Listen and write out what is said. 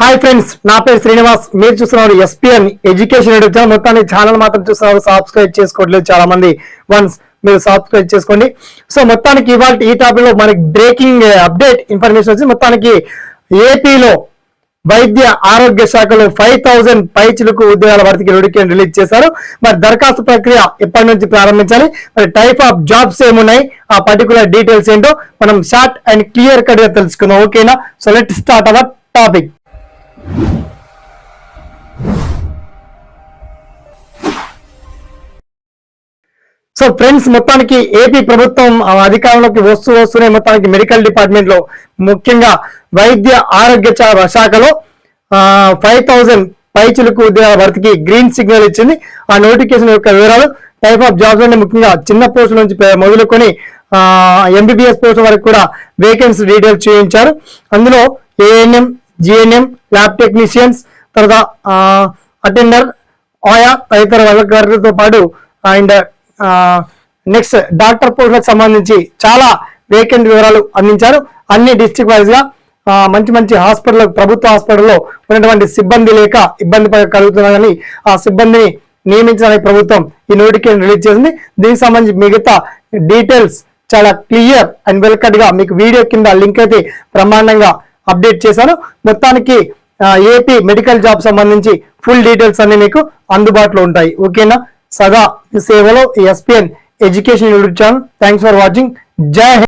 Hi friends నా పేరు శ్రీనివాస్. మీరు చూస్తున్నారు ఎస్పీఎన్ ఎడ్యుకేషన్ యూట్యూబ్ ఛానల్. మొత్తాన్ని ఛానల్ మాత్రం చూస్తున్నారు సబ్స్క్రైబ్ చేసుకోవట్లేదు చాలా మంది వన్స్ మీరు సబ్స్క్రైబ్ చేసుకోండి. సో మొత్తానికి ఇవాళ ఈ టాపిక్లో మనకి బ్రేకింగ్ అప్డేట్ ఇన్ఫర్మేషన్ వచ్చి మొత్తానికి ఏపీలో వైద్య ఆరోగ్య శాఖలో ఫైవ్ థౌజండ్ పైచులకు ఉద్యోగాల భర్తీకి నోటిఫికేషన్ రిలీజ్ చేశారు. మరి దరఖాస్తు ప్రక్రియ ఎప్పటి నుంచి ప్రారంభించాలి? మరి టైప్ ఆఫ్ జాబ్స్ ఏమున్నాయి? ఆ పర్టికులర్ డీటెయిల్స్ ఏంటో మనం షార్ట్ అండ్ క్లియర్ కట్గా తెలుసుకుందాం. ఓకేనా? So let start our topic. So friends మొత్తానికి ఏపీ ప్రభుత్వం ఆ, అధికారంలోకి వస్తూ వస్తూనే మొత్తానికి మెడికల్ డిపార్ట్మెంట్లో ముఖ్యంగా వైద్య ఆరోగ్య శాఖలో ఫైవ్ థౌజండ్ పైచులకు ఉద్యోగాల భర్తీకి గ్రీన్ సిగ్నల్ ఇచ్చింది. ఆ నోటిఫికేషన్ యొక్క వివరాలు టైప్ ఆఫ్ జాబ్స్ అంటే ముఖ్యంగా చిన్న పోస్టుల నుంచి మొదలుకొని ఎంబీబీఎస్ పోస్ట్ వరకు కూడా వేకెన్సీ డీటెయిల్స్ చూపించారు. అందులో ఏఎన్ఎం జిఎన్ఎం ల్యాబ్ టెక్నీషియన్స్ తర్వాత అటెండర్ ఆయా తదితర వర్గాలతో పాటు అండ్ నెక్స్ట్ డాక్టర్ పోస్టులకు సంబంధించి చాలా వేకెంట్ వివరాలు అందించారు. అన్ని డిస్ట్రిక్ట్ వైజ్గా మంచి మంచి హాస్పిటల్ ప్రభుత్వ హాస్పిటల్లో ఉన్నటువంటి సిబ్బంది లేక ఇబ్బంది కలుగుతున్నదని కలుగుతున్నారని ఆ సిబ్బందిని నియమించడానికి ప్రభుత్వం ఈ నోటిఫికేషన్ రిలీజ్ చేసింది. దీనికి సంబంధించి మిగతా డీటెయిల్స్ చాలా క్లియర్ అండ్ వెల్ కట్గా మీకు వీడియో కింద లింక్ అయితే బ్రహ్మాండంగా అప్డేట్ చేశాను మొత్తానికి ఏపీ మెడికల్ జాబ్ సంబంధించి ఫుల్ డీటెయిల్స్ అన్ని మీకు అందుబాటులో ఉంటాయి. ఓకేనా సదా ఈ సేవలో SPN education YouTube channel thanks for watching Jai Hind